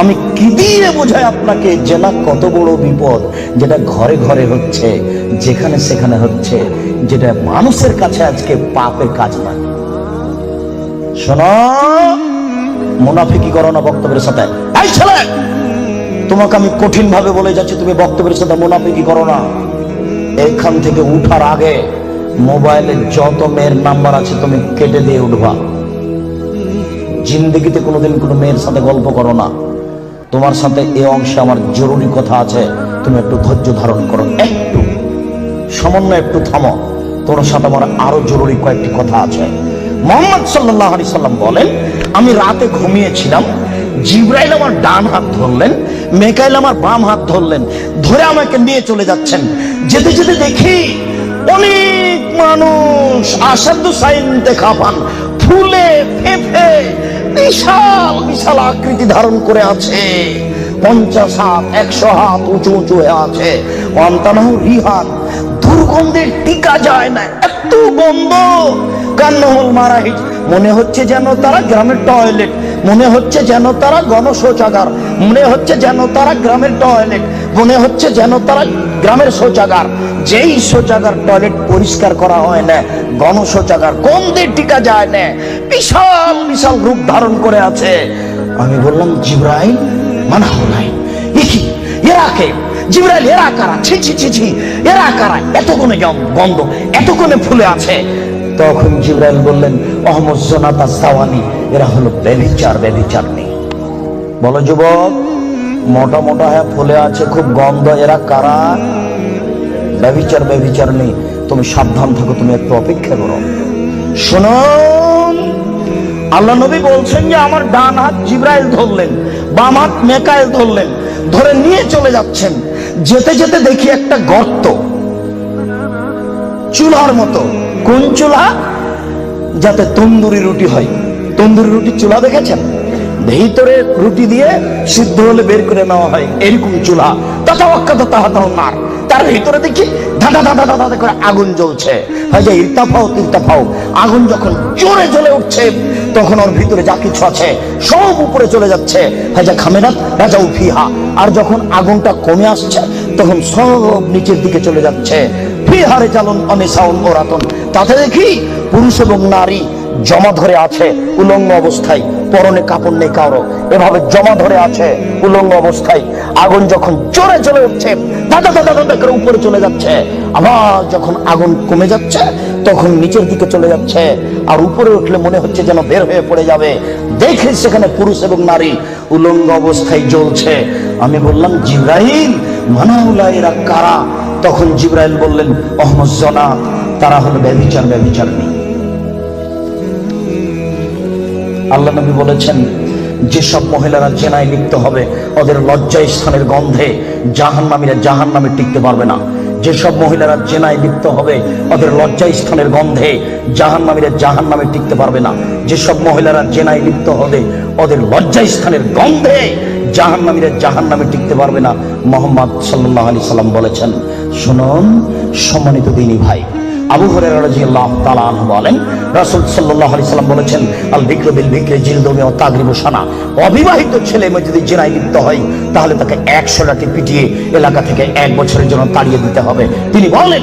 আমি কি দিয়ে বোঝাই আপনাকে জেনা কত বড় বিপদ? যেটা ঘরে ঘরে হচ্ছে, যেখানে সেখানে হচ্ছে, যেটা মানুষের কাছে আজকে পাপের কাজ নয়। শোনো মুনাফিকি করো না বক্তব্যের সাথে। এই ছেলে, তোমাকে আমি কঠিন ভাবে বলে যাচ্ছি, তুমি বক্তব্যের সাথে মুনাফিকি করো না। এখান থেকে উঠার আগে মোবাইলে যত মেয়ের নাম্বার আছে, তুমি কেটে দিয়ে উঠবা। জিন্দগিতে কোনোদিন কোনো মেয়ের সাথে গল্প করো না। তোমার সাথে এ অংশে আমার জরুরি কথা আছে। তুমি একটু ধৈর্য ধারণ করো। একটু। সামান্য একটু থামো। তোমার সাথে আমার আরও জরুরি কয়েকটি কথা আছে। মোহাম্মদ সাল্লাহ আলি সাল্লাম বলেন, আমি রাতে ঘুমিয়েছিলাম। জিব্রাইল আমার ডান হাত ধরলেন, মেকাইল আমার বাম হাত ধরলেন, ধরে আমাকে নিয়ে চলে যাচ্ছেন। যেতে যেতে দেখি অনেক মানুষ আসাধ্য সাইন দেখা পান। ফুলে ফেফে বিশাল বিশাল আকৃতি ধারণ করে আছে। পঞ্চাশ হাত, একশো হাত উঁচু উঁচু হয়ে আছে। অন্তানাহ রিহান, দুর্গন্ধের টিকা যায় না, এত গন্ধ। কান্নহল মারাহিট মনে হচ্ছে যেন তারা গ্রামের টয়লেট মনে হচ্ছে যেন তারা গণশৌচাগার, মনে হচ্ছে যেন তারা গ্রামের টয়লেট মনে হচ্ছে যেন তারা গ্রামের শৌচাগার। যেই শৌচাগার টয়লেট পরিষ্কার করা হয় না, গণশৌচাগার গন্ধের টিকা যায় না, বিশাল বিশাল রূপ ধারণ করে আছে। আমি বললাম, জিব্রাইল মানা হলাই কি? এরা কে? জিব্রাইল, এরা কারা? ছি ছি ছি ছি। এরা কারা? এত কোণে গন্ধ এত ফুলে আছে। তখন জিব্রাইল বললেন, অহমদ জোনাতা সাওয়ানি, এরা হলো বেবিচার বেবিচার নেই। বলো যুবক, মোটা মোটা হ্যাঁ ফুলে আছে, খুব গন্ধ, এরা কারা? ব্যবিচার ব্যবিচার নেই। তুমি সাবধান থাকো, তুমি একটু অপেক্ষা করো। শুনুন আল্লাহ নবী বলছেন যে, আমার ডান হাত জিব্রাইল ধরলেন, বাম হাত মেকাইল ধরলেন, ধরে নিয়ে চলে যাচ্ছেন। যেতে যেতে দেখি একটা গর্ত, চুলার মতো। কোন চুলা যাতে তন্দুরি রুটি হয়। তন্দুরি রুটি চুলা দেখেছেন? ভিতরে রুটি দিয়ে সিদ্ধ হলে বের করে নেওয়া হয় এরকম চুলা তথা অক্ষত তাহাতাও নার। তার ভিতরে দেখি ধাঁধা ধাঁধা ধাঁধা করে আগুন জ্বলছে। হয় যে ইর্তাফাও তির্তাফাও আগুন যখন জোরে জ্বলে উঠছে, তখন ওর ভিতরে যা কিছু আছে সব উপরে চলে যাচ্ছে। হাজা রাজা উফিহা আর যখন আগুনটা কমে আসছে, তখন সব নিচের দিকে চলে যাচ্ছে। ফিহারে চালন অনিসাউন ওরাতন। তাতে দেখি পুরুষ এবং নারী জমা ধরে আছে উলঙ্গ অবস্থায়, পরনে কাপড় নেই কারও। এভাবে জমা ধরে আছে উলঙ্গ অবস্থায়। আগুন যখন জোরে চলে উঠছে উপরে চলে যাচ্ছে। আবার যখন আগুন কমে যাচ্ছে, তখন নিচের দিকে চলে যাচ্ছে। আর উপরে উঠলে মনে হচ্ছে যেন বের হয়ে পড়ে যাবে। দেখে সেখানে পুরুষ এবং নারী উলঙ্গ অবস্থায় জ্বলছে। আমি বললাম জিব্রাহিম মানাউলা এরা কারা? তখন জিব্রাইল বললেন, অহমদ জনা, তারা হলো ব্যবিচার ব্যবিচার নেই। আল্লাহ নবী বলেছেন, যেসব মহিলারা জেনায় লিপ্ত হবে, ওদের লজ্জা স্থানের গন্ধে জাহান নামীরা জাহান নামে টিকতে পারবে না। যেসব মহিলারা জেনায় লিপ্ত হবে, ওদের লজ্জা স্থানের গন্ধে জাহান নামীরা জাহান নামে টিকতে পারবে না। যেসব মহিলারা জেনায় লিপ্ত হবে, ওদের লজ্জা স্থানের গন্ধে জাহান নামীরা জাহান নামে টিকতে পারবে না। মোহাম্মদ সাল্লাহ আলি সাল্লাম বলেছেন শুনুন, সম্মানিত দিনী ভাই, আবু হরে রাদিয়াল্লাহু বলেন, রাসূল সাল্লাল্লাহু আলাইহি সাল্লাম বলেছেন, আল বিক্র বিল বিকরি জিলদুমি ও তাগরিব সানা। অবিবাহিত ছেলে মেয়ে যদি জেনায় লিপ্ত হয়, তাহলে তাকে 100 লাঠি পিটিয়ে এলাকা থেকে এক বছরের জন্য তাড়িয়ে দিতে হবে। তিনি বলেন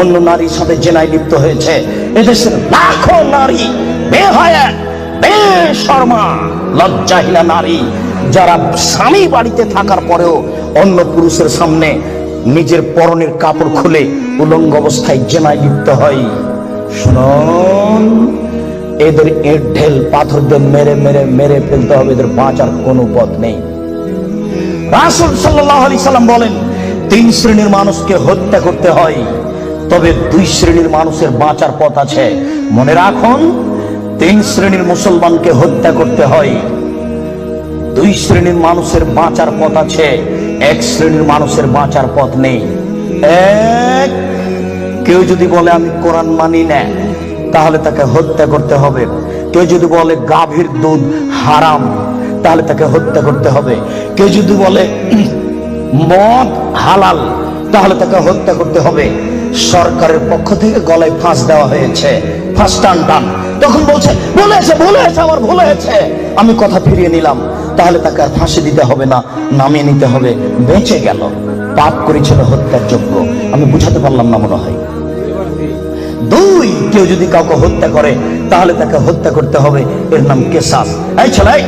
অন্য নারীর সাথে জেনায় লিপ্ত হয়েছে। এদেশের লাখো নারী বেহায়া লজ্জাহীনা নারী, যারা স্বামী বাড়িতে থাকার পরেও অন্য পুরুষের সামনে নিজের পরনের কাপড় খুলে উলঙ্গ অবস্থায় জেনায় লিপ্ত হয়। এদের এর ঢেল পাথর দিয়ে মেরে মেরে মেরে ফেলতে হবে, এদের বাঁচার কোনো পথ নেই। রাসুল সাল্লাহ আলি সাল্লাম বলেন, তিন শ্রেণির মানুষকে হত্যা করতে হয়। তবে দুই শ্রেণির মানুষের বাঁচার পথ আছে। মনে রাখুন, তিন শ্রেণির মুসলমানকে হত্যা করতে হয়। দুই শ্রেণির মানুষের বাঁচার পথ আছে, এক শ্রেণির মানুষের বাঁচার পথ নেই। এক, কেউ যদি বলে, আমি কোরআন মানি না, তাহলে তাকে হত্যা করতে হবে। কেউ যদি বলে, গাভীর দুধ হারাম, তাহলে তাকে হত্যা করতে হবে। কেউ যদি বলে, মদ হালাল, তাহলে তাকে হত্যা করতে হবে। সরকারের পক্ষ থেকে গলায় ফাঁস দেওয়া হয়েছে। ফাঁস টান টান তখন বলছে বলেছে বলেছে আমার ভুল হয়েছে। আমি কথা ফিরিয়ে নিলাম। তাহলে তাকে আর ফাঁসি দিতে হবে না, নামিয়ে নিতে হবে। বেঁচে গেল। পাপ করেছিল হত্যার যোগ্য আমি বুঝাতে পারলাম না মনে হয়। দুই, কেউ যদি কাউকে হত্যা করে, তাহলে তাকে হত্যা করতে হবে। এর নাম কেসাস। এই ছেলে,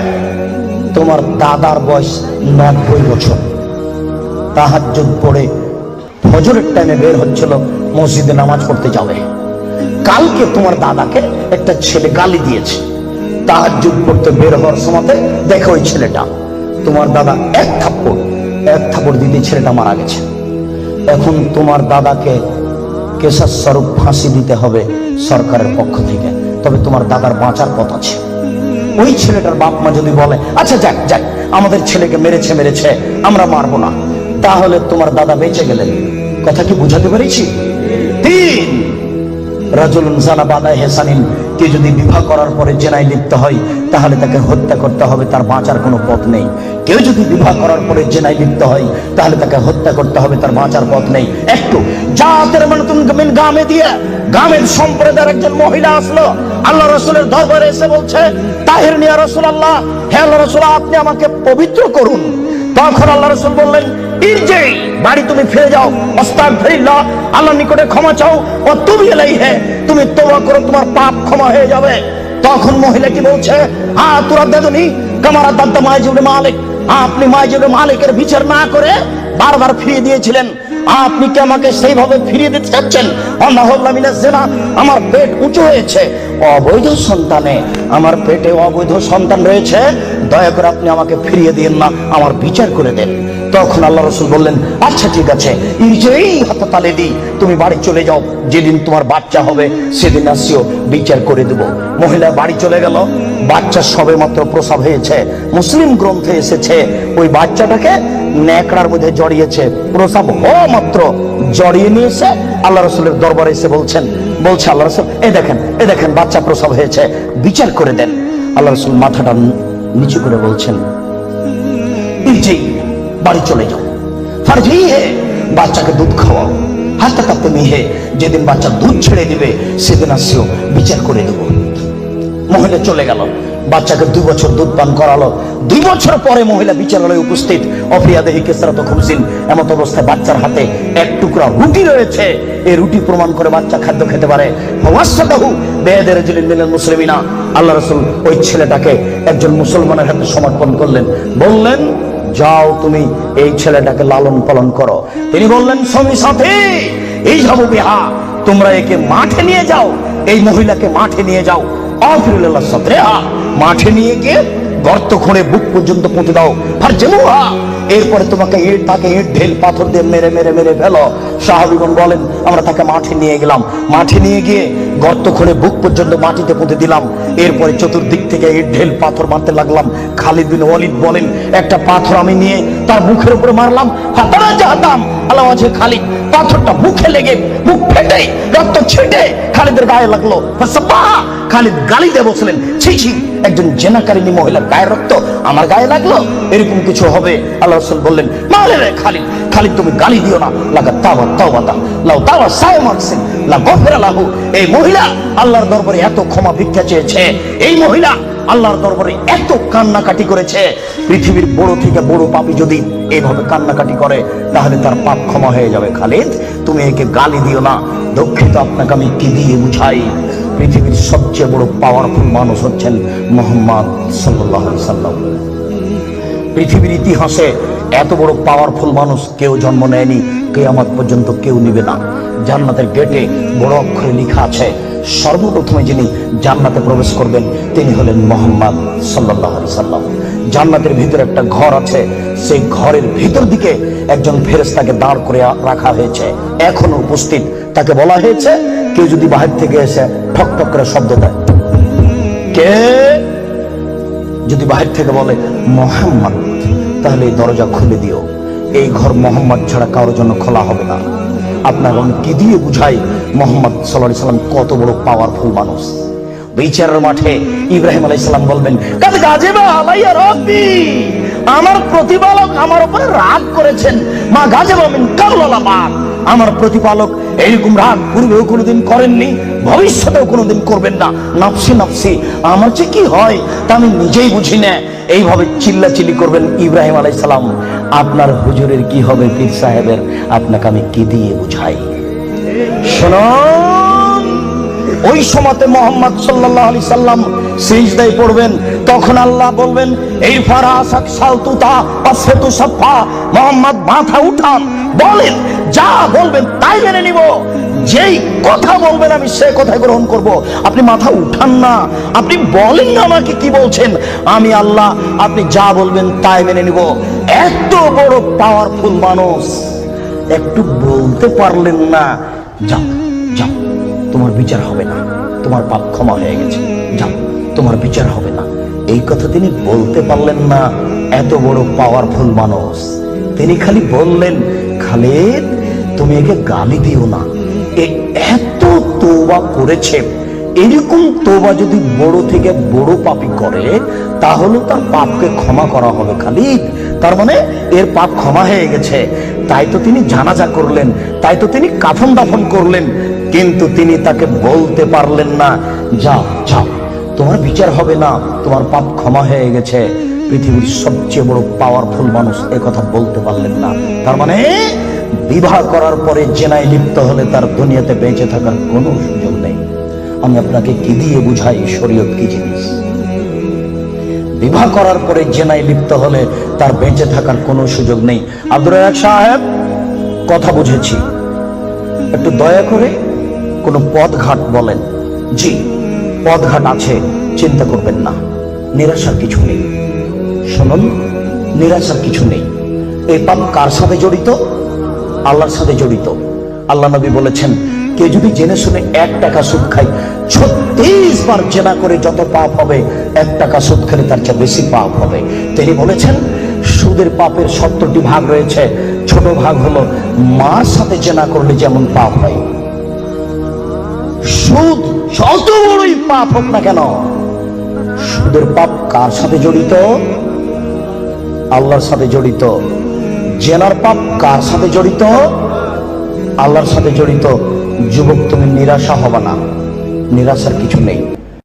তোমার দাদার বয়স নব্বই বছর। তাহাজ্জুদ পড়ে ফজরের টাইমে বের হচ্ছিল। মসজিদে নামাজ পড়তে যাবে। কালকে তোমার দাদাকে একটা ছেলে গালি দিয়েছে। তাহাজ্জুদ করতে বের হওয়ার সময় দেখো ওই ছেলেটা। তোমার দাদা এক থাপ্পড় এক থাপ্পড় দিতে ছেলেটা মারা গেছে। এখন তোমার দাদাকে কেশার স্বরূপ ফাঁসি দিতে হবে সরকারের পক্ষ থেকে। তবে তোমার দাদার বাঁচার পথ আছে। ওই ছেলেটার বাপ মা যদি বলে আচ্ছা যাক যাক, আমাদের ছেলেকে মেরেছে মেরেছে, আমরা মারবো না। তাহলে তোমার দাদা বেঁচে গেলেন। কথা কি বুঝাতে পেরেছি? কে যদি বিবাহ করার পরে জেনায় লিপ্ত হয়, তাহলে তাকে হত্যা করতে হবে, তার বাঁচার কোনো পথ নেই। কেউ যদি বিবাহ করার পরে জেনায় লিপ্ত হয়, তাহলে তাকে হত্যা করতে হবে, তার বাঁচার পথ নেই। একটু জাতের মানে দিয়ে গামের সম্প্রদায়ের একজন মহিলা আসলো, আল্লাহ রসুলের দরবারে এসে বলছে, তাহির নিয়া রসুল আল্লাহ হে আল্লাহ রসুল, আপনি আমাকে পবিত্র করুন। তখন আল্লাহ রসুল বললেন বাড়ি তুমি ফিরে যাও আল্লাহর নিকটে ক্ষমা চাও, ও তুমি তুমি তোমা করো, তোমার পাপ ক্ষমা হয়ে যাবে। তখন মহিলা কি বলছে? হা, তোরা কামারা দাদ্দা মাইজুবে মালিক, আপনি মালিকের বিচার না করে বারবার ফিরিয়ে দিয়েছিলেন। আপনি কি আমাকে সেইভাবে ফিরিয়ে দিতে চাচ্ছেন? জেনা, আমার পেট উঁচু হয়েছে। অবৈধ সন্তানে, আমার পেটে অবৈধ সন্তান রয়েছে। দয়া করে আপনি আমাকে ফিরিয়ে দিন না, আমার বিচার করে দেন। তখন আল্লাহ রসুল বললেন আচ্ছা ঠিক আছে, ইরজেই হাতে তালে দিই তুমি বাড়ি চলে যাও, যেদিন তোমার বাচ্চা হবে, সেদিন আসিও, বিচার করে দেব। মহিলা বাড়ি চলে গেল, বাচ্চা সবে মাত্র প্রসব হয়েছে, মুসলিম গ্রন্থে এসেছে, ওই বাচ্চাটাকে ন্যাকড়ার মধ্যে জড়িয়েছে, প্রসব হওয়া মাত্র জড়িয়ে নিয়ে এসে আল্লাহ রসুলের দরবারে এসে বলছেন, বলছে আল্লাহ রসুল, এ দেখেন এ দেখেন, বাচ্চা প্রসব হয়েছে, বিচার করে দেন। আল্লাহ রসুল মাথাটা নিচু করে বলছেন বাড়ি চলে যাও। ফার্জি হে বাচ্চাকে দুধ খাওয়াও। হাসতে কাঁপতে মিহে, যেদিন বাচ্চা দুধ ছেড়ে দিবে, সেদিন আসিও, বিচার করে দেবো। মহিলা চলে গেল। বাচ্চাকে দুই বছর দুধ পান করালো। দুই বছর পরে মহিলা বিচারালয়ে উপস্থিত। অফিয়াদেহি কেসরাত খুমসিন এমত অবস্থায় বাচ্চার হাতে এক টুকরা রুটি রয়েছে। এই রুটি প্রমাণ করে বাচ্চা খাদ্য খেতে পারে। ওয়াসাদাহু বেয়াদের জলিল মিনাল মুসলিমিনা। আল্লাহ রাসূল ওই ছেলেটাকে একজন মুসলমানের হাতে সমর্পণ করলেন। বললেন, যাও তুমি এই ছেলেটাকে লালন পালন করো। তিনি বললেন, স্বামী সাথে, এই যাব বিহা। তোমরা একে মাঠে নিয়ে যাও। এই মহিলাকে মাঠে নিয়ে যাও। অফিরুল্লাহ সাথে মাঠে নিয়ে গিয়ে গর্ত খুঁড়ে বুক পর্যন্ত পুঁতে দাও। আর যেমুহা এরপরে তোমাকে ইট তাকে ইট ঢেল পাথর দিয়ে মেরে মেরে মেরে ফেলো। সাহাবিগণ বলেন, আমরা তাকে মাঠে নিয়ে গেলাম। মাঠে নিয়ে গিয়ে গর্ত খুঁড়ে বুক পর্যন্ত মাটিতে পুঁতে দিলাম। এরপরে চতুর্দিক থেকে ইট ঢেল পাথর মারতে লাগলাম। খালিদ বিন ওয়ালিদ বলেন, একটা পাথর আমি নিয়ে তার মুখের উপরে মারলাম। হাতারা জাহাতাম আল্লাহ আছে খালিদ, পাথরটা মুখে লেগে মুখ ফেটে, রক্ত ছেটে খালিদের গায়ে লাগল। খালিদ গালি দিয়ে বসলেন ছি ছি, একজন জেনাকারিনী মহিলার গায়ের রক্ত আমার গায়ে লাগল? এরকম কিছু হবে? আল্লাহ রসুল বললেন মালে রে খালিদ খালিদ তুমি গালি দিও না। লাগা তাওয়া লাউ তাওয়া সায় মারছেন লা গফিরা লাহু। এই মহিলা আল্লাহর দরবারে এত ক্ষমা ভিক্ষা চেয়েছে। এই মহিলা আল্লাহর দরবারে এত কান্নাকাটি করেছে। পৃথিবীর বড় থেকে বড় পাপী যদি এইভাবে কান্নাকাটি করে, তাহলে তার পাপ ক্ষমা হয়ে যাবে, খালিদ। তুমি একে গালি দিও না। দুঃখিত আপনাকে আমি কি দিয়ে বুঝাই? পৃথিবীর সবচেয়ে বড় পাওয়ারফুল মানুষ হচ্ছেন মোহাম্মদ সাল্লাম। পৃথিবীর ইতিহাসে এত বড় পাওয়ারফুল মানুষ কেউ জন্ম নেয়নি, কেয়ামত পর্যন্ত কেউ নিবে না। জান্নাতের গেটে বড় অক্ষরে লেখা আছে, সর্বপ্রথমে যিনি জান্নাতে প্রবেশ করবেন, তিনি হলেন মোহাম্মদ সাল্লাহ সাল্লাম। জান্নাতের ভিতরে একটা ঘর আছে, সেই ঘরের ভিতর দিকে একজন ফেরেস্তাকে দাঁড় করে রাখা হয়েছে। এখনও উপস্থিত। তাকে বলা হয়েছে, কেউ যদি বাহির থেকে এসে ঠক ঠক করে শব্দ দেয়। কে? যদি বাহির থেকে বলে, মোহাম্মদ তাহলে এই দরজা খুলে দিও। এই ঘর মোহাম্মদ ছাড়া কারোর জন্য খোলা হবে না। আপনার কি দিয়ে বুঝাই, মোহাম্মদ সাল্লাহ সাল্লাম কত বড় পাওয়ারফুল মানুষ। বিচারের মাঠে ইব্রাহিম আলাই সাল্লাম বলবেন আমার প্রতিপালক আমার উপরে রাগ করেছেন। মা গাজে বামিন কাউলালা বাঘ আমার প্রতিপালক এইরকম রাগ পূর্বেও কোনোদিন করেননি, ভবিষ্যতেও কোনোদিন করবেন না। নাফসি নাফসি, আমার যে কি হয় তা আমি নিজেই বুঝি না। এইভাবে চিল্লাচিল্লি করবেন ইব্রাহিম আলাই সালাম। আপনার হুজুরের কি হবে পীর সাহেবের? আপনাকে আমি কি দিয়ে বুঝাই? শুনুন ওই সময়তে মোহাম্মদ সাল্লাহ আলি সাল্লাম সিজদায় পড়বেন। তখন আল্লাহ বলবেন, এই ফারাসাক সালতুতা পাসেতু সাফা মোহাম্মদ মাথা উঠান, বলেন, যা বলবেন তাই মেনে নিব। যেই কথা বলবেন আমি সে কথা গ্রহণ করব। আপনি মাথা উঠান না। আপনি বলেন না আমাকে কি বলছেন। আমি আল্লাহ, আপনি যা বলবেন তাই মেনে নিব। এত বড় পাওয়ারফুল মানুষ, একটু বলতে পারলেন না। যাও যাও। তোমার বিচার হবে না। তোমার পাপ ক্ষমা হয়ে গেছে। যাও, তোমার বিচার হবে না। এই কথা তিনি বলতে পারলেন না। এত বড় পাওয়ারফুল মানুষ। তিনি খালি বললেন, খালিদ, তুমি একে গালি দিও না। এত তোবা করেছে। এরকম তোবা যদি বড় থেকে বড় পাপি করে, তাহলে তার পাপকে ক্ষমা করা হবে খালিদ। তার মানে এর পাপ ক্ষমা হয়ে গেছে। তাই তো তিনি জানাজা করলেন। তাই তো তিনি কাফন দাফন করলেন। কিন্তু তিনি তাকে বলতে পারলেন না যাও যাও তোমার বিচার হবে না, তোমার পাপ ক্ষমা হয়ে গেছে। পৃথিবীর সবচেয়ে বড় পাওয়ারফুল মানুষ কথা বলতে পারলেন না। তার মানে বিবাহ করার পরে জেনায় লিপ্ত হলে তার দুনিয়াতে বেঁচে থাকার কোনো সুযোগ নেই। আমি আপনাকে কি দিয়ে বুঝাই শরীয়ত কি জিনিস? বিবাহ করার পরে জেনায় লিপ্ত হলে তার বেঁচে থাকার কোনো সুযোগ নেই। আব্দুর সাহেব, কথা বুঝেছি। একটু দয়া করে কোনো পথঘাট বলেন। জি, পথঘাট আছে, চিন্তা করবেন না। নিরাশার কিছু নেই। শুনুন, নিরাশার কিছু নেই। এই পাপ কার সাথে জড়িত? আল্লাহর সাথে জড়িত। আল্লাহ নবী বলেছেন, কেউ যদি জেনে শুনে এক টাকা সুদ খায়, ছত্রিশ বার জেনা করে যত পাপ হবে, এক টাকা সুদ খেলে তার চেয়ে বেশি পাপ হবে। তিনি বলেছেন, সুদের পাপের সত্তরটি ভাগ রয়েছে, ছোট ভাগ হলো মার সাথে জেনা করলে যেমন পাপ হয়। সুদ, যত বড়ই পাপ হোক না কেন, সুদের পাপ কার সাথে জড়িত? আল্লাহর সাথে জড়িত। জেনার পাপ কার সাথে জড়িত? আল্লাহর সাথে জড়িত। যুবক, তুমি নিরাশা হবা না। নিরাশার কিছু নেই।